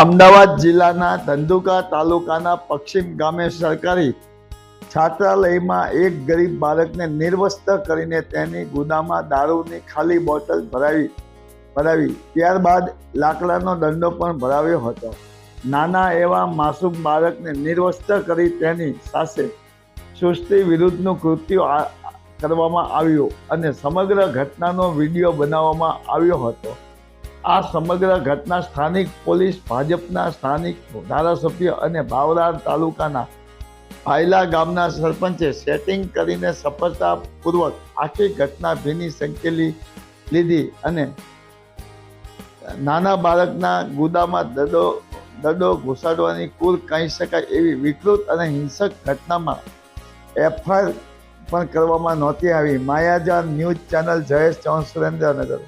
અમદાવાદ જિલ્લાના ધંધુકા તાલુકાના પશ્ચિમ ગામે સરકારી છાત્રાલયમાં એક ગરીબ બાળકને નિર્વસ્ત્ર કરીને તેની ગુદામાં દારૂની ખાલી બોટલ ભરાવી ભરાવી. ત્યારબાદ લાકડાનો દંડો પણ ભરાવ્યો હતો. નાના એવા માસૂમ બાળકને નિર્વસ્ત્ર કરી તેની સાથે સૃષ્ટિ વિરુદ્ધનું કૃત્ય કરવામાં આવ્યું અને સમગ્ર ઘટનાનો વીડિયો બનાવવામાં આવ્યો હતો. આ સમગ્ર ઘટના સ્થાનિક પોલીસ, ભાજપના સ્થાનિક ધારાસભ્ય અને ભાવરાર તાલુકાના ભાયલા ગામના સરપંચે સેટિંગ કરીને સફળતાપૂર્વક આખી ઘટના ભીની સંકેલી લીધી અને નાના બાળકના ગુદામાં દડો દડો ઘુસાડવાની કુલ કહી શકાય એવી વિકૃત અને હિંસક ઘટનામાં એફઆઈઆર પણ કરવામાં નહોતી આવી. માયાજાન ન્યૂઝ ચેનલ જયેશ ચૌહાણ સુરેન્દ્રનગર.